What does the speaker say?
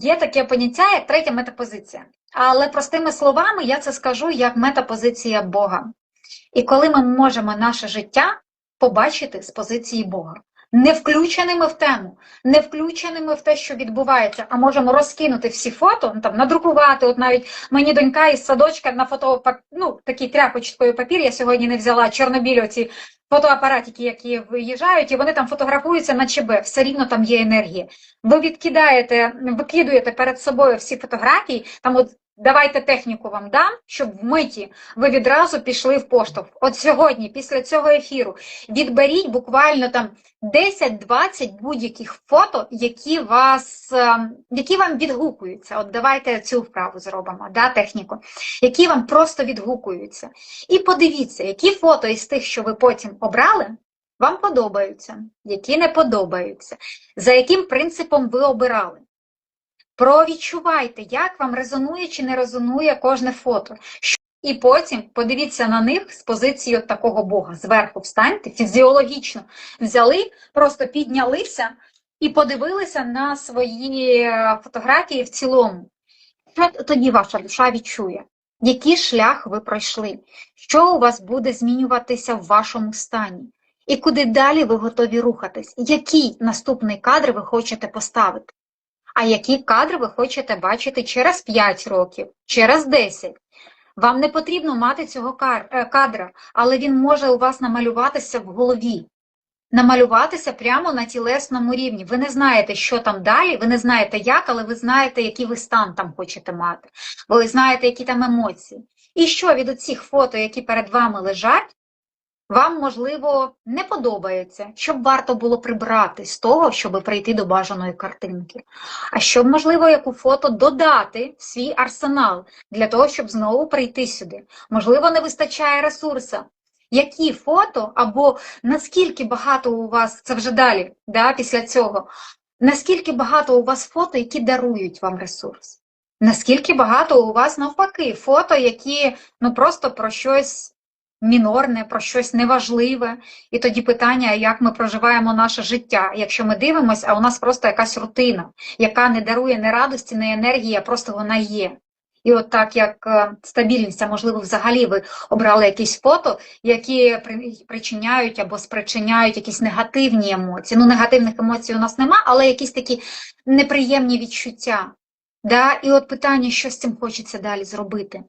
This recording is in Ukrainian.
Є таке поняття, як третя метапозиція. Але простими словами я це скажу як метапозиція Бога. І коли ми можемо наше життя побачити з позиції Бога, не включеними в тему, не включеними в те, що відбувається, а можемо розкинути всі фото, ну, там надрукувати. От навіть мені донька із садочка на фото, ну, такий тряпочкою папір, я сьогодні не взяла чорнобілі оці фотоапаратики, які виїжджають, і вони там фотографуються на ЧБ, все рівно там є енергія. Ви відкидаєте, викидуєте перед собою всі фотографії, там от давайте техніку вам дам, щоб вмиті ви відразу пішли в поштовх. От сьогодні, після цього ефіру, відберіть буквально там 10-20 будь-яких фото, які вас, ем, які вам відгукуються. От давайте цю вправу зробимо, да, техніку, які вам просто відгукуються. І подивіться, які фото із тих, що ви потім обрали, вам подобаються, які не подобаються, за яким принципом ви обирали. Провідчувайте, як вам резонує чи не резонує кожне фото. І потім подивіться на них з позиції от такого Бога. Зверху встаньте, фізіологічно взяли, просто піднялися і подивилися на свої е, фотографії в цілому. Що тоді ваша душа відчує? Який шлях ви пройшли? Що у вас буде змінюватися в вашому стані? І куди далі ви готові рухатись? Який наступний кадр ви хочете поставити? А які кадри ви хочете бачити через 5 років, через 10? Вам не потрібно мати цього е, кадра, але він може у вас намалюватися в голові, намалюватися прямо на тілесному рівні. Ви не знаєте, що там далі, ви не знаєте як, але ви знаєте, який ви стан там хочете мати. Ви знаєте, які там емоції. І що від оцих фото, які перед вами лежать, вам, можливо, не подобається, щоб варто було прибрати з того, щоб прийти до бажаної картинки. А щоб, можливо, яку фото додати в свій арсенал для того, щоб знову прийти сюди. Можливо, не вистачає ресурсу. Які фото, або наскільки багато у вас, це вже далі, да, після цього, наскільки багато у вас фото, які дарують вам ресурс? Наскільки багато у вас навпаки фото, які ну просто про щось мінорне, про щось неважливе. І тоді питання, як ми проживаємо наше життя. Якщо ми дивимося, а у нас просто якась рутина, яка не дарує ні радості, ні енергії, а просто вона є. І от так як е, стабільність, а можливо, взагалі ви обрали якісь фото, які причиняють або спричиняють якісь негативні емоції. Ну, негативних емоцій у нас нема, але якісь такі неприємні відчуття. Да? І от питання, що з цим хочеться далі зробити.